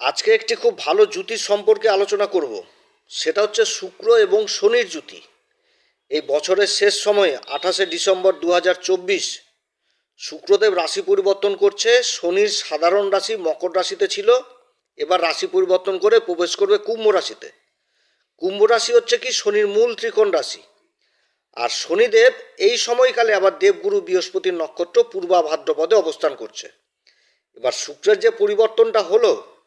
আজকে একটি খুব ভালো জুতির সম্পর্কে আলোচনা করব। সেটা হচ্ছে শুক্র এবং শনির জুতি। এই বছরের শেষ সময়ে আঠাশে ডিসেম্বর দু হাজার চব্বিশ শুক্রদেব রাশি পরিবর্তন করছে, শনির সাধারণ রাশি মকর রাশিতে ছিল, এবার রাশি পরিবর্তন করে প্রবেশ করবে কুম্ভ রাশিতে। কুম্ভ রাশি হচ্ছে কি? শনির মূল ত্রিকোণ রাশি। আর শনিদেব এই সময়কালে আবার দেবগুরু বৃহস্পতির নক্ষত্র পূর্বা ভাদ্রপদে অবস্থান করছে। এবার শুক্রের যে পরিবর্তনটা হলো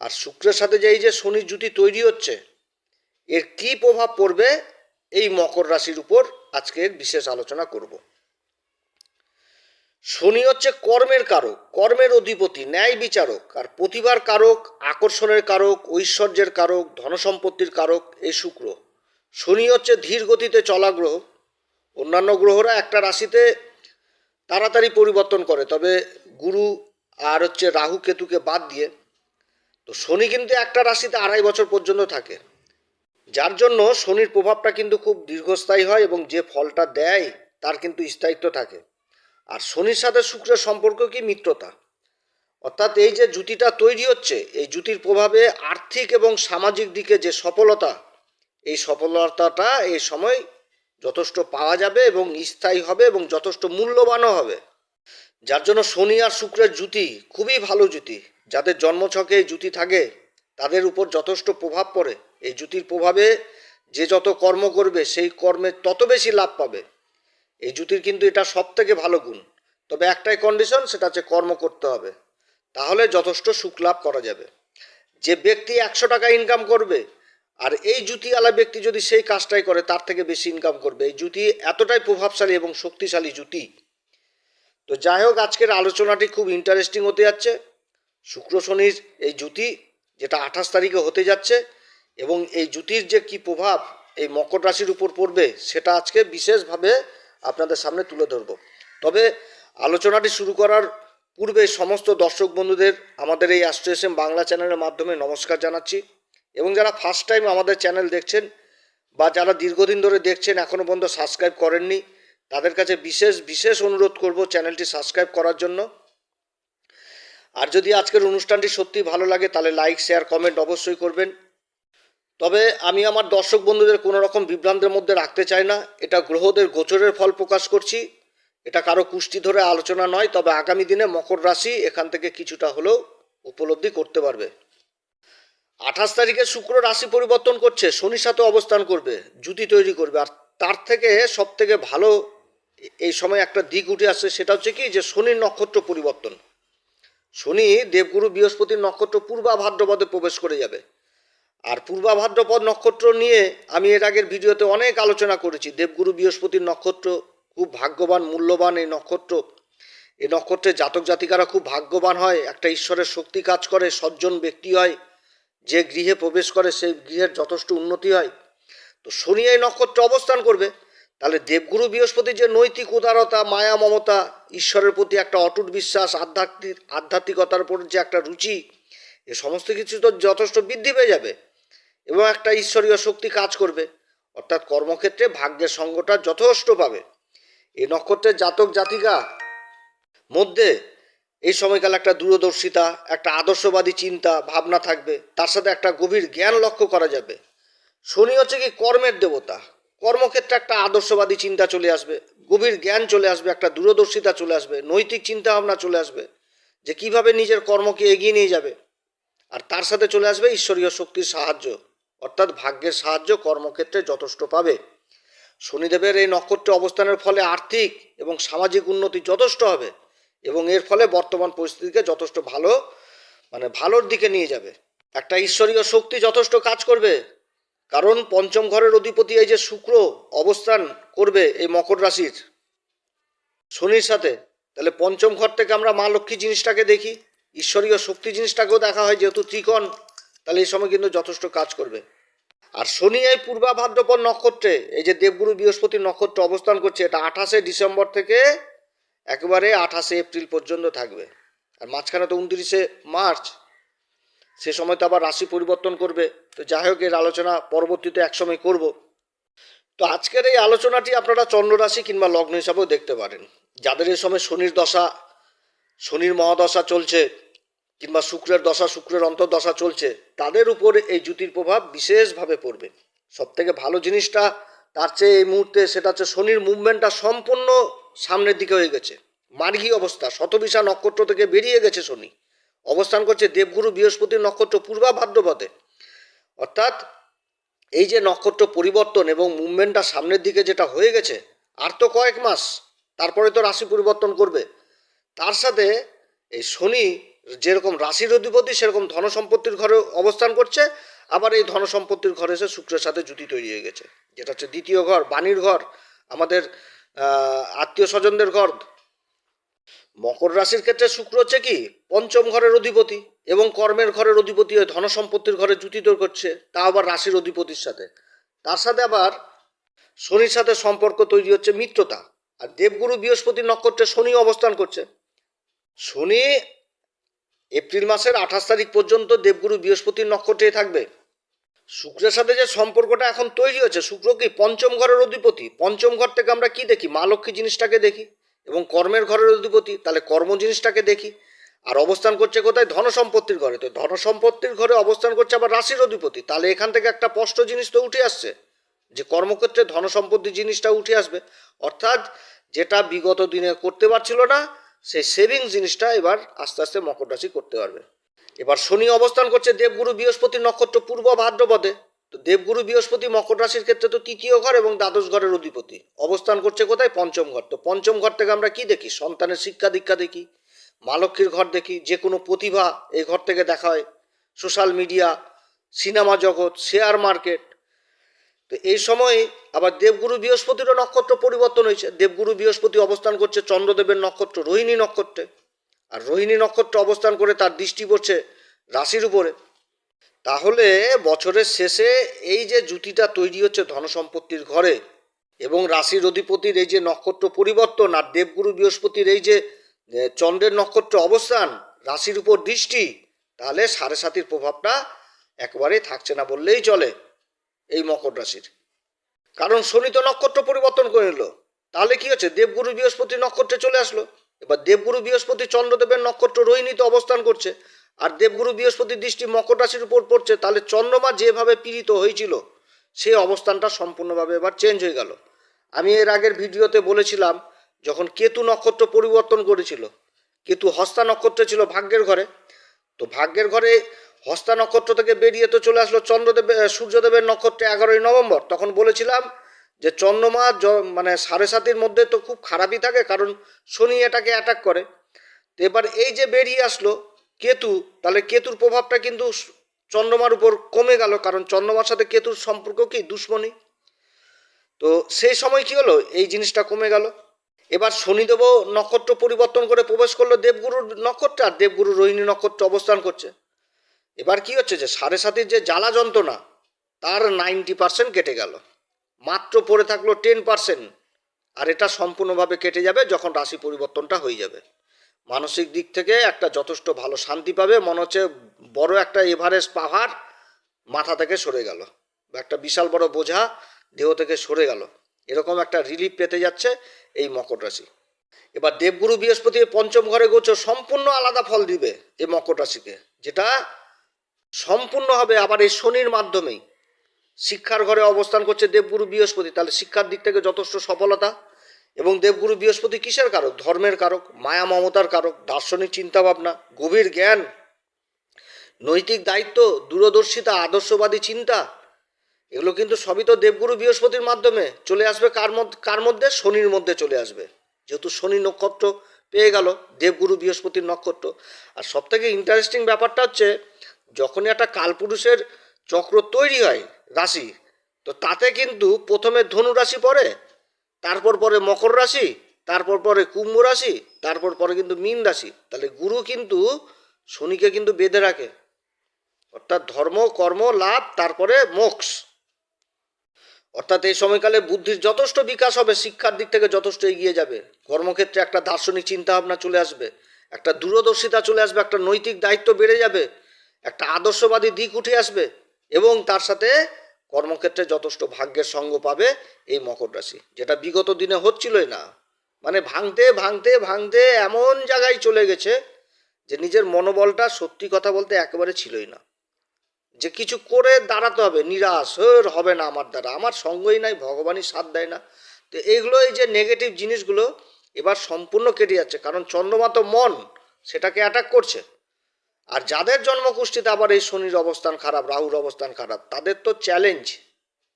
আর শুক্রের সাথে যে এই যে শনির জুতি তৈরি হচ্ছে, এর কী প্রভাব পড়বে এই মকর রাশির উপর আজকে বিশেষ আলোচনা করব। শনি হচ্ছে কর্মের কারক, কর্মের অধিপতি, ন্যায় বিচারক, আর প্রতিভার কারক, আকর্ষণের কারক, ঐশ্বর্যের কারক, ধনসম্পত্তির কারক এই শুক্র। শনি হচ্ছে ধীর গতিতে চলা গ্রহ, অন্যান্য গ্রহরা একটা রাশিতে তাড়াতাড়ি পরিবর্তন করে, তবে গুরু আর হচ্ছে রাহু কেতুকে বাদ দিয়ে তো শনি কিন্তু একটা রাশিতে আড়াই বছর পর্যন্ত থাকে। যার জন্য শনির প্রভাবটা কিন্তু খুব দীর্ঘস্থায়ী হয় এবং যে ফলটা দেয় তার কিন্তু স্থায়িত্ব থাকে। আর শনির সাথে শুক্রের সম্পর্ক কি? মিত্রতা। অর্থাৎ এই যে জুতিটা তৈরি হচ্ছে, এই জুতির প্রভাবে আর্থিক এবং সামাজিক দিকে যে সফলতা, এই সফলতাটা এই সময় যথেষ্ট পাওয়া যাবে এবং স্থায়ী হবে এবং যথেষ্ট মূল্যবানও হবে। যার জন্য শনি আর শুক্রের জুতি খুবই ভালো জুতি। যাদের জন্মছকে এই জুতি থাকে, তাদের উপর যথেষ্ট প্রভাব পড়ে। এই জুতির প্রভাবে যে যত কর্ম করবে, সেই কর্মে তত বেশি লাভ পাবে। এই জুতির কিন্তু এটা সব থেকে ভালো গুণ। তবে একটাই কন্ডিশন সেটা হচ্ছে কর্ম করতে হবে। তাহলে যথেষ্ট সুখ লাভ করা যাবে। যে ব্যক্তি একশো টাকা ইনকাম করবে, আর এই জুতিওয়ালা ব্যক্তি যদি সেই কাজটাই করে, তার থেকে বেশি ইনকাম করবে। এই জুতি এতটাই প্রভাবশালী এবং শক্তিশালী জুতি তো যাই হোক, আজকের আলোচনাটি খুব ইন্টারেস্টিং হতে যাচ্ছে। শুক্র শনির এই জুতি যেটা আঠাশ তারিখে হতে যাচ্ছে, এবং এই জুতির যে কি প্রভাব, এই মকর রাশির উপর পড়বে, সেটা আজকে বিশেষভাবে আপনাদের সামনে তুলে ধরব। তবে আলোচনাটি শুরু করার পূর্বে সমস্ত দর্শক বন্ধুদের আমাদের এই অ্যাস্ট্রোএসএম বাংলা চ্যানেলের মাধ্যমে নমস্কার জানাচ্ছি, এবং যারা ফার্স্ট টাইম আমাদের চ্যানেল দেখছেন, বা যারা দীর্ঘদিন ধরে দেখছেন এখনও পর্যন্ত সাবস্ক্রাইব করেননি তাদের কাছে বিশেষ বিশেষ অনুরোধ করব চ্যানেলটি সাবস্ক্রাইব করার জন্য। আর যদি আজকের অনুষ্ঠানটি সত্যি ভালো লাগে, তাহলে লাইক শেয়ার কমেন্ট অবশ্যই করবেন। তবে আমি আমার দর্শক বন্ধুদের কোনো রকম বিভ্রান্তের মধ্যে রাখতে চাই না। এটা গ্রহদের গোচরের ফল প্রকাশ করছি। এটা কারও কুষ্টি ধরে আলোচনা নয়, তবে আগামী দিনে মকর রাশি এখান থেকে কিছুটা হলেও উপলব্ধি করতে পারবে। আঠাশ তারিখে শুক্র রাশি পরিবর্তন করছে, শনির সাথে অবস্থান করবে জুতি তৈরি করবে। আর তার থেকে সব থেকে ভালো এই সময় একটা দিক উঠে আসছে, সেটা হচ্ছে কি যে শনির নক্ষত্র পরিবর্তন। শনি দেবগুরু বৃহস্পতির নক্ষত্র পূর্বা ভাদ্রপদে প্রবেশ করে যাবে। আর পূর্বা ভাদ্রপদ নক্ষত্র নিয়ে আমি এর আগের ভিডিওতে অনেক আলোচনা করেছি। দেবগুরু বৃহস্পতির নক্ষত্র খুব ভাগ্যবান, মূল্যবান এই নক্ষত্র। এই নক্ষত্রে জাতক জাতিকারা খুব ভাগ্যবান হয়, একটা ঈশ্বরের শক্তি কাজ করে, সজ্জন ব্যক্তি হয়, যে গৃহে প্রবেশ করে সেই গৃহের যথেষ্ট উন্নতি হয়। তো শনি এই নক্ষত্রে অবস্থান করবে। তাহলে দেবগুরু বৃহস্পতির যে নৈতিক উদারতা, মায়া, মমতা, ঈশ্বরের প্রতি একটা অটুট বিশ্বাস, আধ্যাত্মিক, আধ্যাত্মিকতার উপর যে একটা রুচি, এ সমস্ত কিছু তো যথেষ্ট বৃদ্ধি পেয়ে যাবে এবং একটা ঈশ্বরীয় শক্তি কাজ করবে। অর্থাৎ কর্মক্ষেত্রে ভাগ্যের সঙ্গটা যথেষ্ট পাবে। এই নক্ষত্রের জাতক জাতিকা মধ্যে এই সময়কালে একটা দূরদর্শিতা, একটা আদর্শবাদী চিন্তা, ভাবনা থাকবে। তার সাথে একটা গভীর জ্ঞান লক্ষ্য করা যাবে। শনি হচ্ছে কি কর্মের দেবতা। কর্মক্ষেত্রে একটা আদর্শবাদী চিন্তা চলে আসবে, গভীর জ্ঞান চলে আসবে, একটা দূরদর্শিতা চলে আসবে, নৈতিক চিন্তা ভাবনা চলে আসবে যে কীভাবে নিজের কর্মকে এগিয়ে নিয়ে যাবে। আর তার সাথে চলে আসবে ঈশ্বরীয় শক্তির সাহায্য, অর্থাৎ ভাগ্যের সাহায্য কর্মক্ষেত্রে যথেষ্ট পাবে। শনিদেবের এই নক্ষত্রে অবস্থানের ফলে আর্থিক এবং সামাজিক উন্নতি যথেষ্ট হবে এবং এর ফলে বর্তমান পরিস্থিতিকে যথেষ্ট ভালো মানে ভালোর দিকে নিয়ে যাবে। একটা ঈশ্বরীয় শক্তি যথেষ্ট কাজ করবে কারণ পঞ্চম ঘরের অধিপতি এই যে শুক্র অবস্থান করবে এই মকর রাশির শনির সাথে, তাহলে পঞ্চম ঘর থেকে আমরা মা লক্ষ্মী জিনিসটাকে দেখি, ঈশ্বরীয় শক্তি জিনিসটাকেও দেখা হয় যেহেতু ত্রিকোণ, তাহলে এই সময় কিন্তু যথেষ্ট কাজ করবে। আর শনি এই পূর্বা ভাদ্রপদ নক্ষত্রে, এই যে দেবগুরু বৃহস্পতির নক্ষত্র অবস্থান করছে, এটা আঠাশে ডিসেম্বর থেকে একেবারে আঠাশে এপ্রিল পর্যন্ত থাকবে। আর মাঝখানে তো উনত্রিশে মার্চ সে সময় তো আবার রাশি পরিবর্তন করবে। তো যাই হোক, এর আলোচনা পরবর্তীতে একসময় করব। তো আজকের এই আলোচনাটি আপনারা চন্দ্র রাশি কিংবা লগ্ন হিসাবেও দেখতে পারেন। যাদের এই সময় শনির দশা, শনির মহাদশা চলছে কিংবা শুক্রের দশা, শুক্রের অন্তর্দশা চলছে, তাদের উপর এই জুতির প্রভাব বিশেষভাবে পড়বে। সব থেকে ভালো জিনিসটা তার চেয়ে এই মুহূর্তে সেটা হচ্ছে শনির মুভমেন্টটা সম্পূর্ণ সামনের দিকে হয়ে গেছে। মার্গী অবস্থা, শতবিশা নক্ষত্র থেকে বেরিয়ে গেছে শনি। অবস্থান করছে দেবগুরু বৃহস্পতির নক্ষত্র পূর্বা ভাদ্রপদে। অর্থাৎ এই যে নক্ষত্র পরিবর্তন এবং মুভমেন্টটা সামনের দিকে যেটা হয়ে গেছে, আর তো কয়েক মাস, তারপরে তো রাশি পরিবর্তন করবে। তার সাথে এই শনি যেরকম রাশির অধিপতি, সেরকম ধন সম্পত্তির ঘরে অবস্থান করছে, আবার এই ধন সম্পত্তির ঘরে এসে শুক্রের সাথে জুতি তৈরি হয়ে গেছে। যেটা হচ্ছে দ্বিতীয় ঘর, বাণীর ঘর, আমাদের আত্মীয় স্বজনদের ঘর মকর রাশির ক্ষেত্রে শুক্র হচ্ছে কি? পঞ্চম ঘরের অধিপতি এবং কর্মের ঘরের অধিপতি হয়ে ধন সম্পত্তির ঘরে জুতি তৈরি করছে তা আবার রাশির অধিপতির সাথে। তার সাথে আবার শনির সাথে সম্পর্ক তৈরি হচ্ছে মিত্রতা। আর দেবগুরু বৃহস্পতি নক্ষত্রে শনি অবস্থান করছে। শনি এপ্রিল মাসের আঠাশ তারিখ পর্যন্ত দেবগুরু বৃহস্পতির নক্ষত্রে থাকবে। শুক্রের সাথে যে সম্পর্কটা এখন তৈরি হয়েছে, শুক্র কি পঞ্চম ঘরের অধিপতি? পঞ্চম ঘর থেকে আমরা কি দেখি? মা লক্ষ্মী জিনিসটাকে দেখি। এবং কর্মের ঘরের অধিপতি তাহলে কর্ম জিনিসটাকে দেখি। আর অবস্থান করছে কোথায়? ধন সম্পত্তির ঘরে। তো ধন সম্পত্তির ঘরে অবস্থান করছে আবার রাশির অধিপতি। তাহলে এখান থেকে একটা স্পষ্ট জিনিস তো উঠে আসছে, যে কর্মক্ষেত্রে ধন সম্পত্তি জিনিসটা উঠে আসবে। অর্থাৎ যেটা বিগত দিনে করতে পারছিল না সেই সেভিং জিনিসটা এবার আস্তে আস্তে মকর রাশি করতে পারবে। এবার শনি অবস্থান করছে দেবগুরু বৃহস্পতি নক্ষত্র পূর্ব ভাদ্রপদে। তো দেবগুরু বৃহস্পতি মকর রাশির ক্ষেত্রে তো তৃতীয় ঘর এবং দ্বাদশ ঘরের অধিপতি। অবস্থান করছে কোথায়? পঞ্চম ঘর। তো পঞ্চম ঘর থেকে আমরা কি দেখি? সন্তানের শিক্ষা দীক্ষা দেখি, মা লক্ষ্মীর ঘর দেখি, যে কোনো প্রতিভা এই ঘর থেকে দেখা হয়। সোশ্যাল মিডিয়া, সিনেমা জগৎ, শেয়ার মার্কেট। তো এই সময় আবার দেবগুরু বৃহস্পতিরও নক্ষত্র পরিবর্তন হয়েছে। দেবগুরু বৃহস্পতি অবস্থান করছে চন্দ্রদেবের নক্ষত্র, রোহিণী নক্ষত্রে। আর রোহিণী নক্ষত্র অবস্থান করে তার দৃষ্টি পড়ছে রাশির উপরে। তাহলে বছরের শেষে এই যে জুতিটা তৈরি হচ্ছে ধনসম্পত্তির ঘরে এবং রাশির অধিপতির এই যে নক্ষত্র পরিবর্তন আর দেবগুরু বৃহস্পতির এই যে চন্দ্রের নক্ষত্র অবস্থান রাশির উপর দৃষ্টি, তাহলে সাড়ে সাতির প্রভাবটা একবারেই থাকছে না বললেই চলে এই মকর রাশির। কারণ শনি তো নক্ষত্র পরিবর্তন করে নিল তাহলে কি হচ্ছে? দেবগুরু বৃহস্পতি নক্ষত্রে চলে আসলো। এবার দেবগুরু বৃহস্পতি চন্দ্রদেবের নক্ষত্র রোহিণীতে অবস্থান করছে। আর দেবগুরু বৃহস্পতির দৃষ্টি মকর রাশির উপর পড়ছে, তাহলে চন্দ্রমা যেভাবে পীড়িত হয়েছিল, সেই অবস্থানটা সম্পূর্ণভাবে এবার চেঞ্জ হয়ে গেল। আমি এর আগের ভিডিওতে বলেছিলাম, যখন কেতু নক্ষত্র পরিবর্তন করেছিল, কেতু হস্তা নক্ষত্রে ছিল ভাগ্যের ঘরে, তো ভাগ্যের ঘরে হস্তা নক্ষত্র থেকে বেরিয়ে তো চলে আসলো চন্দ্রদেব সূর্যদেবের নক্ষত্রে এগারোই নভেম্বর। তখন বলেছিলাম যে চন্দ্রমা মানে সাড়ে সাতির মধ্যে তো খুব খারাপই থাকে, কারণ শনি এটাকে অ্যাটাক করে। এবার এই যে বেরিয়ে আসলো কেতু, তাহলে কেতুর প্রভাবটা কিন্তু চন্দ্রমার উপর কমে গেল, কারণ চন্দ্রমার সাথে কেতুর সম্পর্ক কি? দুশ্মনী। তো সেই সময় কি হলো? এই জিনিসটা কমে গেল। এবার শনিদেবও নক্ষত্র পরিবর্তন করে প্রবেশ করল, দেবগুরুর নক্ষত্র, আর দেবগুরু রোহিণী নক্ষত্র অবস্থান করছে। এবার কি হচ্ছে যে, সাড়ে সাতির যে জ্বালা যন্ত্রণা, তার নাইনটি পার্সেন্ট কেটে গেল। মাত্র পড়ে থাকল টেন পার্সেন্ট, আর এটা সম্পূর্ণভাবে কেটে যাবে যখন রাশি পরিবর্তনটা হয়ে যাবে। মানসিক দিক থেকে একটা যথেষ্ট ভালো শান্তি পাবে। মনে হচ্ছে বড় একটা এভারেস্ট পাহাড় মাথা থেকে সরে গেল। একটা বিশাল বড় বোঝা দেহ থেকে সরে গেল। এরকম একটা রিলিফ পেতে যাচ্ছে এই মকর রাশি। এবার দেবগুরু বৃহস্পতি পঞ্চম ঘরে গোচর, সম্পূর্ণ আলাদা ফল দিবে এই মকর রাশিকে, যেটা সম্পূর্ণ হবে আবার এই শনির মাধ্যমেই। শিক্ষার ঘরে অবস্থান করছে দেবগুরু বৃহস্পতি, তাহলে শিক্ষার দিক থেকে যথেষ্ট সফলতা। এবং দেবগুরু বৃহস্পতি কিসের কারক? ধর্মের কারক, মায়া মমতার কারক, দার্শনিক চিন্তাভাবনা, গভীর জ্ঞান, নৈতিক দায়িত্ব, দূরদর্শিতা, আদর্শবাদী চিন্তা, এগুলো কিন্তু সবই তো দেবগুরু বৃহস্পতির মাধ্যমে চলে আসবে। কার মধ্যে কার মধ্যে? শনির মধ্যে চলে আসবে। যেহেতু শনি নক্ষত্র পেয়ে গেল, দেবগুরু বৃহস্পতির নক্ষত্র। আর সব থেকে ইন্টারেস্টিং ব্যাপারটা হচ্ছে, যখনই একটা কালপুরুষের চক্র তৈরি হয় রাশি তো তাতে কিন্তু প্রথমে ধনু রাশি পড়ে তারপর পরে মকর রাশি, তারপর পরে কুম্ভ রাশি, তারপর পরে কিন্তু মীন রাশি। তাহলে গুরু কিন্তু শনিকে কিন্তু বেঁধে রাখে। অর্থাৎ ধর্ম, কর্ম, লাভ, তারপরে মোক্ষ। অর্থাৎ এই সময়কালে বুদ্ধির যথেষ্ট বিকাশ হবে, শিক্ষার দিক থেকে যথেষ্ট এগিয়ে যাবে। কর্মক্ষেত্রে একটা দার্শনিক চিন্তাভাবনা চলে আসবে, একটা দূরদর্শিতা চলে আসবে, একটা নৈতিক দায়িত্ব বেড়ে যাবে, একটা আদর্শবাদী দিক উঠে আসবে এবং তার সাথে কর্মক্ষেত্রে যথেষ্ট ভাগ্যের সঙ্গ পাবে এই মকর রাশি। যেটা বিগত দিনে হচ্ছিলই না। মানে ভাঙতে ভাঙতে ভাঙতে এমন জায়গায় চলে গেছে যে নিজের মনোবলটা সত্যি কথা বলতে একেবারে ছিলই না। যে কিছু করে দাঁড়াতে হবে, নিরাশ হবে না আমার দ্বারা। আমার সঙ্গই নাই, ভগবানই সাথ দেয় না। তো এইগুলো এই যে নেগেটিভ জিনিসগুলো এবার সম্পূর্ণ কেটে যাচ্ছে। কারণ চন্দ্রমা তো মন, সেটাকে অ্যাটাক করছে। আর যাদের জন্মকুষ্ঠিতে আবার এই শনির অবস্থান খারাপ, রাহুর অবস্থান খারাপ, তাদের তো চ্যালেঞ্জ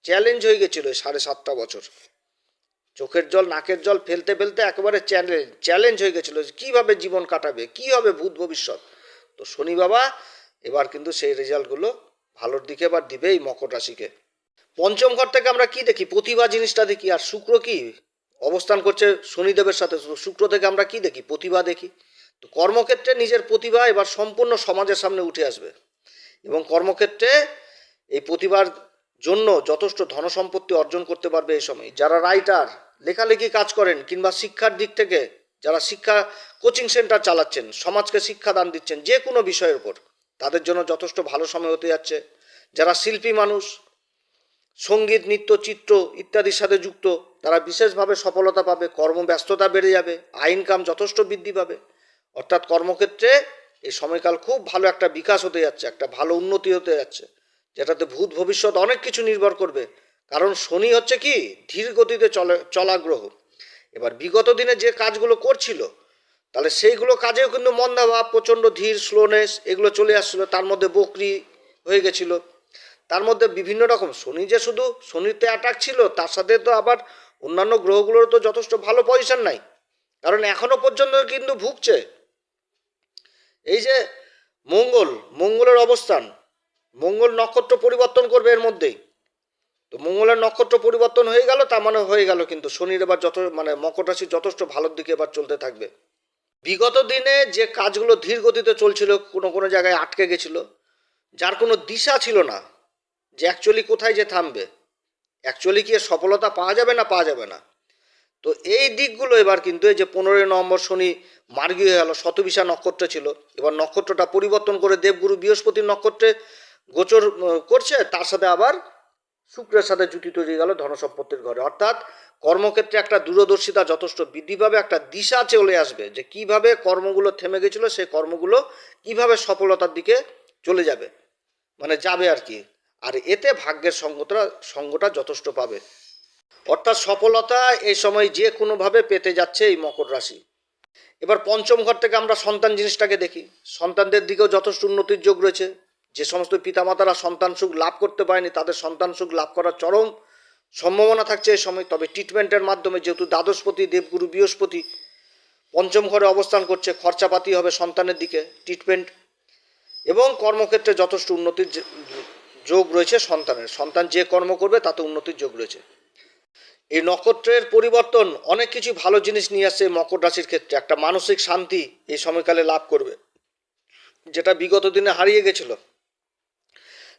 চ্যালেঞ্জ হয়ে গেছিল সাড়ে সাতটা বছর। চোখের জল, নাকের জল ফেলতে ফেলতে একেবারে চ্যালেঞ্জ চ্যালেঞ্জ হয়ে গেছিল কীভাবে জীবন কাটাবে, কী হবে ভূত ভবিষ্যৎ। তো শনি বাবা এবার কিন্তু সেই রেজাল্টগুলো ভালোর দিকে এবার দিবে এই মকর রাশিকে। পঞ্চম ঘর থেকে আমরা কি দেখি? প্রতিভা জিনিসটা দেখি। আর শুক্র কি? অবস্থান করছে শনিদেবের সাথে। শুক্র থেকে আমরা কি দেখি? প্রতিভা দেখি। তো কর্মক্ষেত্রে নিজের প্রতিভা এবার সম্পূর্ণ সমাজের সামনে উঠে আসবে। এবং কর্মক্ষেত্রে এই প্রতিভার জন্য যথেষ্ট ধনসম্পত্তি অর্জন করতে পারবে এই সময়। যারা রাইটার লেখালেখি কাজ করেন কিংবা শিক্ষার দিক থেকে যারা শিক্ষা কোচিং সেন্টার চালাচ্ছেন, সমাজকে শিক্ষাদান দিচ্ছেন, যে কোনো বিষয়ের উপর, তাদের জন্য যথেষ্ট ভালো সময় হতে যাচ্ছে। যারা শিল্পী মানুষ, সংগীত, নৃত্য, চিত্র ইত্যাদির সাথে যুক্ত, তারা বিশেষভাবে সফলতা পাবে, কর্মব্যস্ততা বেড়ে যাবে, আয় ইনকাম যথেষ্ট বৃদ্ধি পাবে। অর্থাৎ কর্মক্ষেত্রে এই সময়কাল খুব ভালো একটা বিকাশ হতে যাচ্ছে, একটা ভালো উন্নতি হতে যাচ্ছে, যেটাতে ভূত ভবিষ্যৎ অনেক কিছু নির্ভর করবে। কারণ শনি হচ্ছে কি? ধীর গতিতে চলে, চলা গ্রহ। এবার বিগত দিনে যে কাজগুলো করছিল, তাহলে সেইগুলো কাজেও কিন্তু মন্দাভাব, প্রচণ্ড ধীর স্লোনেস এগুলো চলে আসছিল। তার মধ্যে বকরি হয়ে গেছিল। তার মধ্যে বিভিন্ন রকম, শনি যে শুধু শনিতে অ্যাটাক ছিল, তার সাথে তো আবার অন্যান্য গ্রহগুলোর তো যথেষ্ট ভালো পজিশন নাই। কারণ এখনও পর্যন্ত কিন্তু ভুগছে। এই যে মঙ্গল, মঙ্গলের অবস্থান, মঙ্গল নক্ষত্র পরিবর্তন করবে এর মধ্যেই তো মঙ্গলের নক্ষত্র পরিবর্তন হয়ে গেল, তার মানে হয়ে গেল কিন্তু শনির এবার যত মানে মকর রাশি যথেষ্ট ভালোর দিকে এবার চলতে থাকবে। বিগত দিনে যে কাজগুলো ধীর গতিতে চলছিল, কোনো কোনো জায়গায় আটকে গেছিল, যার কোনো দিশা ছিল না যে অ্যাকচুয়ালি কোথায় যে থামবে। অ্যাকচুয়ালি কি সফলতা পাওয়া যাবে না পাওয়া যাবে না। তো এই দিকগুলো এবার কিন্তু এই যে পনেরোই নভেম্বর শনি মার্গী হয়ে গেল, শতবিশা নক্ষত্র ছিল। এবার নক্ষত্রটা পরিবর্তন করে দেবগুরু বৃহস্পতির নক্ষত্রে গোচর করছে, তার সাথে আবার শুক্রের সাথে জুটি তৈরি গেল ধনসম্পত্তির ঘরে। অর্থাৎ কর্মক্ষেত্রে একটা দূরদর্শিতা যথেষ্ট, বৃদ্ধি পাবে, একটা দিশা চলে আসবে যে কীভাবে কর্মগুলো থেমে গেছিল, সেই কর্মগুলো কীভাবে সফলতার দিকে চলে যাবে। মানে যাবে আর কি। আর এতে ভাগ্যের সঙ্গটা সঙ্গটা যথেষ্ট পাবে। অর্থাৎ সফলতা এই সময় যে কোনোভাবে পেতে যাচ্ছে এই মকর রাশি। এবার পঞ্চম ঘর থেকে আমরা সন্তান জিনিসটাকে দেখি। সন্তানদের দিকেও যথেষ্ট উন্নতির যোগ রয়েছে। যে সমস্ত পিতামাতারা সন্তান সুখ লাভ করতে পারেনি, তাদের সন্তান সুখ লাভ করার চরম সম্ভাবনা থাকছে এই সময়। তবে ট্রিটমেন্টের মাধ্যমে যেহেতু দ্বাদশপতি, দেবগুরু, বৃহস্পতি পঞ্চম ঘরে অবস্থান করছে, খরচাপাতি হবে সন্তানের দিকে ট্রিটমেন্ট এবং কর্মক্ষেত্রে যথেষ্ট উন্নতির যোগ রয়েছে সন্তানের। সন্তান যে কর্ম করবে তাতে উন্নতির যোগ রয়েছে। এই নক্ষত্রের পরিবর্তন অনেক কিছু ভালো জিনিস নিয়ে আসছে মকর রাশির ক্ষেত্রে। একটা মানসিক শান্তি এই সময়কালে লাভ করবে, যেটা বিগত দিনে হারিয়ে গেছিল।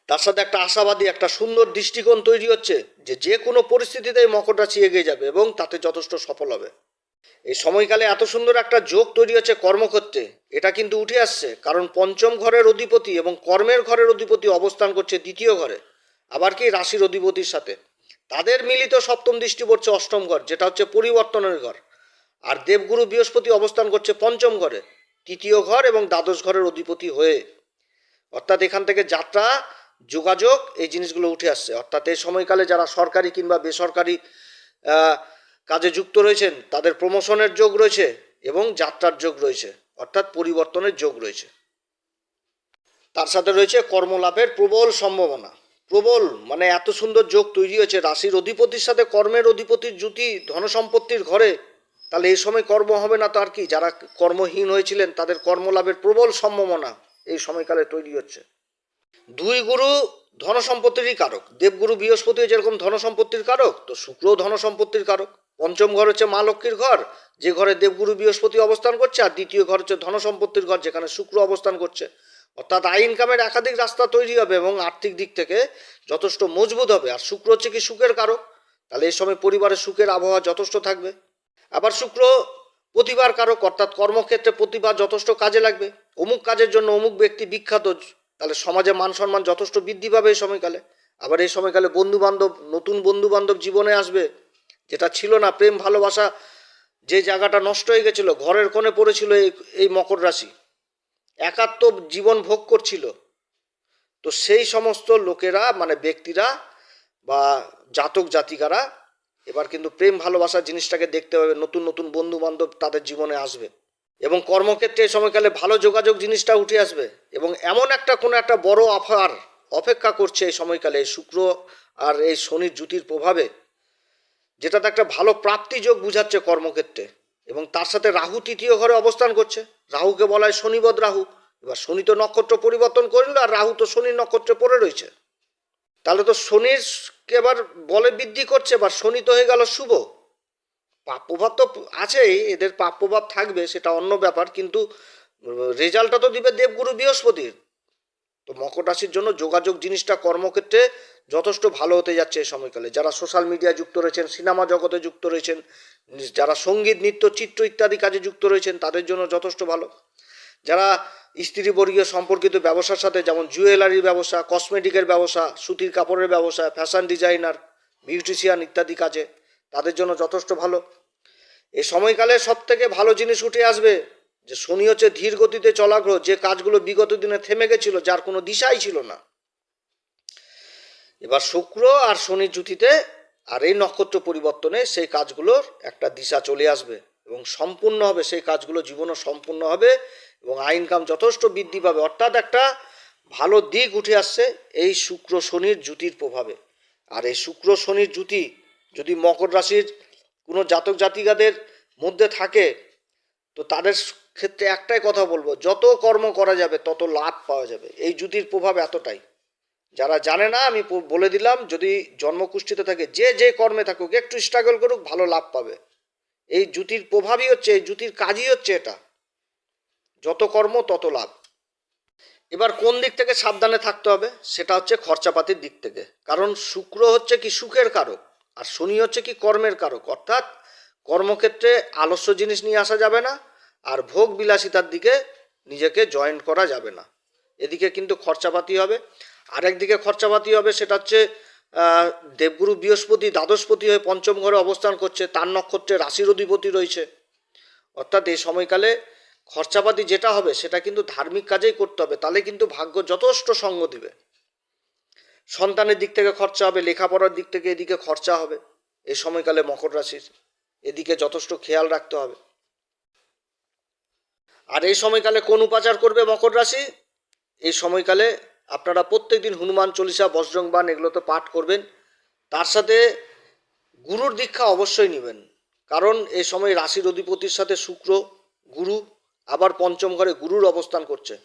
তার সাথে একটা আশাবাদী, একটা সুন্দর দৃষ্টিকোণ তৈরি হচ্ছে যে যে কোনো পরিস্থিতিতে মকর রাশি এগিয়ে যাবে এবং তাতে যথেষ্ট সফল হবে। এই সময়কালে এত সুন্দর একটা যোগ তৈরি হচ্ছে কর্মক্ষেত্রে, এটা কিন্তু উঠে আসছে কারণ পঞ্চম ঘরের অধিপতি এবং কর্মের ঘরের অধিপতি অবস্থান করছে দ্বিতীয় ঘরে। আবার কি রাশির অধিপতির সাথে? তাদের মিলিত সপ্তম দৃষ্টি পড়ছে অষ্টম ঘর, যেটা হচ্ছে পরিবর্তনের ঘর। আর দেবগুরু বৃহস্পতি অবস্থান করছে পঞ্চম ঘরে, তৃতীয় ঘর এবং দ্বাদশ ঘরের অধিপতি হয়ে। অর্থাৎ এখান থেকে যাত্রা, যোগাযোগ, এই জিনিসগুলো উঠে আসছে। অর্থাৎ এই সময়কালে যারা সরকারি কিংবা বেসরকারি কাজে যুক্ত রয়েছেন, তাদের প্রমোশনের যোগ রয়েছে এবং যাত্রার যোগ রয়েছে। অর্থাৎ পরিবর্তনের যোগ রয়েছে। তার সাথে রয়েছে কর্মলাভের প্রবল সম্ভাবনা। প্রবল মানে এত সুন্দর যোগ তৈরি হয়েছে। রাশির অধিপতির সাথে কর্মের অধিপতির জুতি ধনসম্পত্তির ঘরে, তাহলে এই সময় কর্ম হবে না তো আর কি? যারা কর্মহীন হয়েছিলেন, তাদের কর্মলাভের প্রবল সম্ভাবনা এই সময়কালে তৈরি হচ্ছে। দুই গুরু ধনসম্পত্তিরই কারক। দেবগুরু বৃহস্পতি যেরকম ধনসম্পত্তির কারক, তো শুক্রও ধনসম্পত্তির কারক। পঞ্চম ঘর হচ্ছে মা লক্ষ্মীর ঘর, যে ঘরে দেবগুরু বৃহস্পতি অবস্থান করছে, আর দ্বিতীয় ঘর হচ্ছে ধনসম্পত্তির ঘর, যেখানে শুক্র অবস্থান করছে। অর্থাৎ আয় ইনকামের একাধিক রাস্তা তৈরি হবে এবং আর্থিক দিক থেকে যথেষ্ট মজবুত হবে। আর শুক্র হচ্ছে কি সুখের কারক? তাহলে এই সময় পরিবারের সুখের আবহাওয়া যথেষ্ট থাকবে। আবার শুক্র প্রতিভার কারক, অর্থাৎ কর্মক্ষেত্রে প্রতিভা যথেষ্ট কাজে লাগবে। অমুক কাজের জন্য অমুক ব্যক্তি বিখ্যাত, তাহলে সমাজে মান সম্মান যথেষ্ট বৃদ্ধি পাবে এই সময়কালে। আবার এই সময়কালে বন্ধু বান্ধব নতুন বন্ধু বান্ধব জীবনে আসবে, যেটা ছিল না, প্রেম, ভালোবাসা যে জায়গাটা নষ্ট হয়ে গেছিল, ঘরের কোণে পড়েছিল এই এই মকর রাশি। একাত্ম জীবন ভোগ করছিল। তো সেই সমস্ত লোকেরা মানে ব্যক্তিরা বা জাতক জাতিকারা, এবার কিন্তু প্রেম ভালোবাসার জিনিসটাকে দেখতে পাবে নতুন নতুন বন্ধু বান্ধব তাদের জীবনে আসবে। এবং কর্মক্ষেত্রে এই সময়কালে ভালো যোগাযোগ জিনিসটা উঠে আসবে। এবং এমন একটা কোনো একটা বড় অফার অপেক্ষা করছে এই সময়কালে শুক্র আর এই শনির জুতির প্রভাবে, যেটাতে একটা ভালো প্রাপ্তি যোগ বুঝাচ্ছে কর্মক্ষেত্রে। এবং তার সাথে রাহু তৃতীয় ঘরে অবস্থান করছে। রাহুকে বলা হয় শনিবদ রাহু। এবার শনি তো নক্ষত্র পরিবর্তন করল আর রাহু তো শনির নক্ষত্রে পড়ে রয়েছে। তাহলে তো শনির এবার বলে বৃদ্ধি করছে, এবার শনি তো হয়ে গেল শুভ। পাপ প্রভাব তো আছেই, এদের পাপ প্রভাব থাকবে, সেটা অন্য ব্যাপার, কিন্তু রেজাল্টটা তো দিবে দেবগুরু বৃহস্পতির। তো মকর রাশির জন্য যোগাযোগ জিনিসটা কর্মক্ষেত্রে যথেষ্ট ভালো হতে যাচ্ছে এই সময়কালে। যারা সোশ্যাল মিডিয়ায় যুক্ত রয়েছেন সিনেমা জগতে যুক্ত রয়েছেন, যারা সংগীত, নৃত্য, চিত্র ইত্যাদি কাজে যুক্ত রয়েছেন, তাদের জন্য যথেষ্ট ভালো। যারা স্ত্রীবর্গীয় সম্পর্কিত ব্যবসার সাথে, যেমন জুয়েলারির ব্যবসা কসমেটিকের ব্যবসা, সুতির কাপড়ের ব্যবসা ফ্যাশন ডিজাইনার বিউটিশিয়ান ইত্যাদি কাজে, তাদের জন্য যথেষ্ট ভালো। এ সময়কালে সব থেকে ভালো জিনিস উঠে আসবে যে শনি হচ্ছে ধীর গতিতে চলা গ্রহ যে কাজগুলো বিগত দিনে থেমে গেছিল, যার কোনো দিশাই ছিল না। এবার শুক্র আর শনির জুতিতে আর এই নক্ষত্র পরিবর্তনে সেই কাজগুলোর একটা দিশা চলে আসবে এবং সম্পূর্ণ হবে, সেই কাজগুলো জীবনও সম্পূর্ণ হবে এবং আয় ইনকাম যথেষ্ট বৃদ্ধি পাবে। অর্থাৎ একটা ভালো দিক উঠে আসছে এই শুক্র শনির জুতির প্রভাবে। আর এই শুক্র শনির জুতি যদি মকর রাশির কোনো জাতক জাতিকাদের মধ্যে থাকে, তো তাদের ক্ষেত্রে একটাই কথা বলব, যত কর্ম করা যাবে তত লাভ পাওয়া যাবে। এই জুতির প্রভাব এতটাই। যারা জানে না, আমি বলে দিলাম, যদি জন্মকুষ্ঠিতে থাকে, যে যে কর্মে থাকুক, একটু স্ট্রাগল করুক, ভালো লাভ পাবে। এই জুতির প্রভাবই হচ্ছে, এই জুতির কাজই হচ্ছে এটা। যত কর্ম, তত লাভ। এবার কোন দিক থেকে সাবধানে থাকতে হবে, সেটা হচ্ছে খরচাপাতির দিক থেকে। কারণ শুক্র হচ্ছে কি সুখের কারক, আর শনি হচ্ছে কি কর্মের কারক। অর্থাৎ কর্মক্ষেত্রে আলস্য জিনিস নিয়ে আসা যাবে না আর ভোগ বিলাসিতার দিকে নিজেকে জয়েন্ট করা যাবে না। এদিকে কিন্তু খরচাপাতি হবে। আরেকদিকে খরচাপাতি হবে সেটা হচ্ছে দেবগুরু বৃহস্পতি দ্বাদশপতি হয়ে পঞ্চম ঘরে অবস্থান করছে, তার নক্ষত্রে রাশির অধিপতি রয়েছে। অর্থাৎ এই সময়কালে খরচাপাতি যেটা হবে সেটা কিন্তু ধার্মিক কাজেই করতে হবে, তাহলে কিন্তু ভাগ্য যথেষ্ট সঙ্গ দিবে। সন্তানের দিক থেকে খরচা হবে, লেখাপড়ার দিক থেকে এদিকে খরচা হবে, এই সময়কালে মকর রাশির। এদিকে যথেষ্ট খেয়াল রাখতে হবে। আর এই সময়কালে কোন উপাচার করবে মকর রাশি? এই সময়কালে আপনারা প্রত্যেক দিন হনুমান চল্লিশা, বজ্রং বান এগুলো তো পাঠ করবেন। তার সাথে গুরুর দীক্ষা অবশ্যই নেবেন। কারণ এই সময় রাশির অধিপতির সাথে শুক্র, গুরু, আবার পঞ্চম ঘরে গুরুর অবস্থান করছে।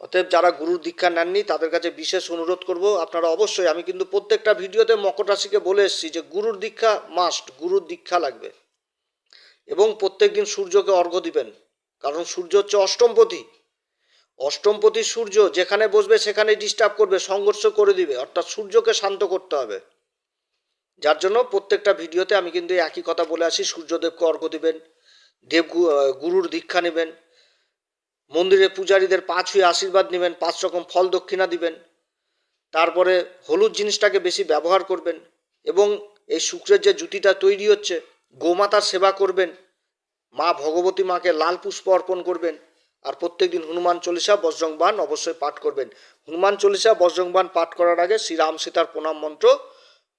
অতএব যারা গুরুর দীক্ষা নেননি, তাদের কাছে বিশেষ অনুরোধ করব, আপনারা অবশ্যই, আমি কিন্তু প্রত্যেকটা ভিডিওতে মকর রাশিকে বলে এসেছি যে গুরুর দীক্ষা মাস্ট, গুরুর দীক্ষা লাগবে। এবং প্রত্যেক দিন সূর্যকে অর্ঘ্য দিবেন। কারণ সূর্য হচ্ছে অষ্টমপতি অষ্টমপতি সূর্য, যেখানে বসবে সেখানে ডিস্টার্ব করবে, সংঘর্ষ করে দিবে। অর্থাৎ সূর্যকে শান্ত করতে হবে। যার জন্য প্রত্যেকটা ভিডিওতে আমি কিন্তু একই কথা বলে আসি। সূর্যদেবকে অর্ঘ্য দিবেন, দেব গুরুর দীক্ষা নেবেন, মন্দিরে পূজারীদের পা ছুঁয়ে আশীর্বাদ নেবেন, পাঁচ রকম ফল দক্ষিণা দিবেন, তারপরে হলুদ জিনিসটাকে বেশি ব্যবহার করবেন এবং এই শুক্রের যে জুতিটা তৈরি হচ্ছে, গোমাতার সেবা করবেন মা ভগবতী মাকে লাল পুষ্প অর্পণ করবেন আর প্রত্যেকদিন হনুমান চল্লিশা বজ্রং বান অবশ্যই পাঠ করবেন। হনুমান চল্লিশা বজ্রং বান পাঠ করার আগে শ্রীরাম সীতার প্রণাম মন্ত্র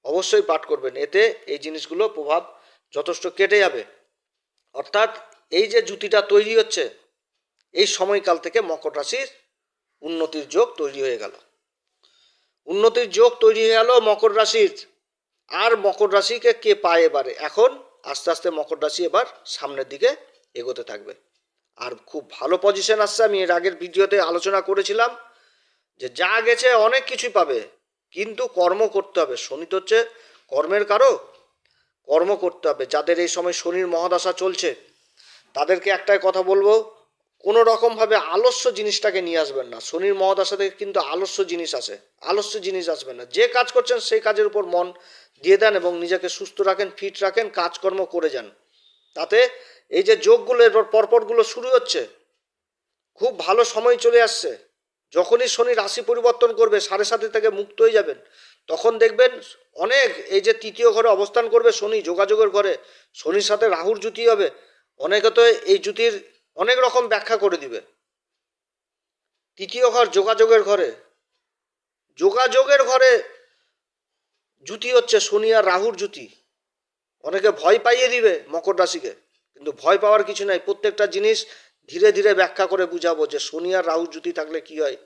অবশ্যই পাঠ করবেন। এতে এই জিনিসগুলো প্রভাব যথেষ্ট কেটে যাবে। অর্থাৎ এই যে জুতিটা তৈরি হচ্ছে, এই সময়কাল থেকে মকর রাশির উন্নতির যোগ তৈরি হয়ে গেল। উন্নতির যোগ তৈরি হয়ে গেল মকর রাশির। আর মকর রাশিকে কে পায় এবারে? এখন আস্তে আস্তে মকর রাশি এবার সামনের দিকে এগোতে থাকবে। আর খুব ভালো পজিশন আসছে, আমি এর আগের ভিডিওতে আলোচনা করেছিলাম যে যা গেছে অনেক কিছুই পাবে, কিন্তু কর্ম করতে হবে। শনি তো হচ্ছে কর্মের কারও কর্ম করতে হবে। যাদের এই সময় শনির মহাদশা চলছে, তাদেরকে একটাই কথা বলব কোনো রকমভাবে আলস্য জিনিসটাকে নিয়ে আসবেন না। শনির মহাদশা থেকে কিন্তু আলস্য জিনিস আসে। আলস্য জিনিস আসবেন না। যে কাজ করছেন সেই কাজের উপর মন দিয়ে দেন এবং নিজেকে সুস্থ রাখেন, ফিট রাখেন, কাজকর্ম করে যান। তাতে এই যে যোগগুলো, এরপর পরপরগুলো শুরু হচ্ছে, খুব ভালো সময় চলে আসছে। যখনই শনি রাশি পরিবর্তন করবে, সাড়ে সাথে থেকে মুক্ত হয়ে যাবেন। তখন দেখবেন অনেক এই যে তৃতীয় ঘরে অবস্থান করবে শনি, যোগাযোগের ঘরে। শনির সাথে রাহুর জুতি হবে। অনেকে তো এই জুতির অনেক রকম ব্যাখ্যা করে দিবে। তৃতীয় ঘর যোগাযোগের ঘরে। যোগাযোগের ঘরে জুতি হচ্ছে শনি আর রাহুর জুতি অনেকে ভয় পাইয়ে দিবে মকর রাশিকে, কিন্তু ভয় পাওয়ার কিছু নাই। প্রত্যেকটা জিনিস ধীরে ধীরে ব্যাখ্যা করে বুঝাবো যে শনি আর রাহুর জুতি থাকলে কি হয়।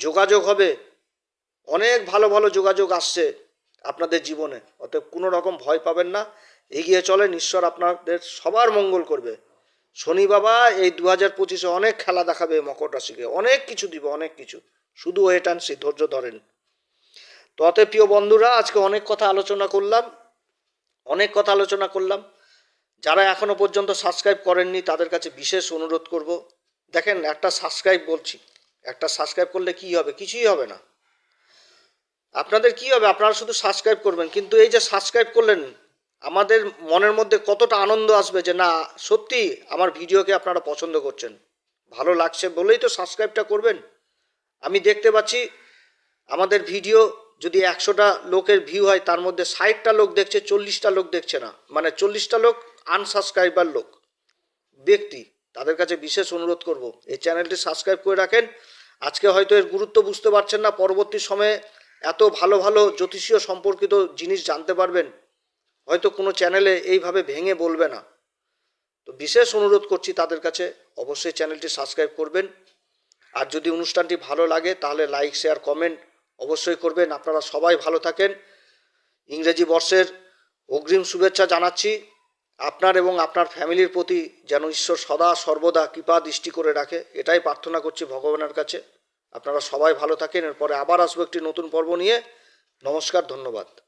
যোগাযোগ হবে। অনেক ভালো ভালো যোগাযোগ আসছে আপনাদের জীবনে। অতএব কোনো রকম ভয় পাবেন না। এগিয়ে চলেন, ঈশ্বর আপনাদের সবার মঙ্গল করবে। শনি বাবা এই দু হাজার পঁচিশে অনেক খেলা দেখাবে মকর রাশিকে। অনেক কিছু দিব, অনেক কিছু। শুধু ওয়েট অ্যান্ড সি ধৈর্য ধরেন। তো প্রিয় বন্ধুরা, আজকে অনেক কথা আলোচনা করলাম। অনেক কথা আলোচনা করলাম। যারা এখনও পর্যন্ত সাবস্ক্রাইব করেননি, তাদের কাছে বিশেষ অনুরোধ করব। দেখেন, একটা সাবস্ক্রাইব বলছি। একটা সাবস্ক্রাইব করলে কি হবে? কিছুই হবে না। আপনাদের কি হবে? আপনারা শুধু সাবস্ক্রাইব করবেন। কিন্তু এই যে সাবস্ক্রাইব করলেন আমাদের মনের মধ্যে কতটা আনন্দ আসবে যে, না, সত্যি আমার ভিডিওকে আপনারা পছন্দ করছেন। ভালো লাগছে বলেই তো সাবস্ক্রাইবটা করবেন। আমি দেখতে পাচ্ছি আমাদের ভিডিও যদি একশোটা লোকের ভিউ হয়, তার মধ্যে ষাটটা লোক দেখছে, চল্লিশটা লোক দেখছে না। মানে চল্লিশটা লোক আনসাবস্ক্রাইবার লোক, ব্যক্তি। তাদের কাছে বিশেষ অনুরোধ করব, এই চ্যানেলটি সাবস্ক্রাইব করে রাখেন। আজকে হয়তো এর গুরুত্ব বুঝতে পারছেন না, পরবর্তী সময়ে এত ভালো ভালো জ্যোতিষীয় সম্পর্কিত জিনিস জানতে পারবেন। হয়তো কোনো চ্যানেলে এইভাবে ভেঙে বলবে না। তো বিশেষ অনুরোধ করছি তাদের কাছে, অবশ্যই চ্যানেলটি সাবস্ক্রাইব করবেন। আর যদি অনুষ্ঠানটি ভালো লাগে, তাহলে লাইক, শেয়ার, কমেন্ট অবশ্যই করবেন। আপনারা সবাই ভালো থাকেন। ইংরেজি বর্ষের অগ্রিম শুভেচ্ছা জানাচ্ছি। আপনার এবং আপনার ফ্যামিলির প্রতি যেন ঈশ্বর সদা, সর্বদা কৃপা দৃষ্টি করে রাখে, এটাই প্রার্থনা করছি ভগবানের কাছে। আপনারা সবাই ভালো থাকেন। এরপরে আবার আসব একটি নতুন পর্ব নিয়ে। নমস্কার, ধন্যবাদ।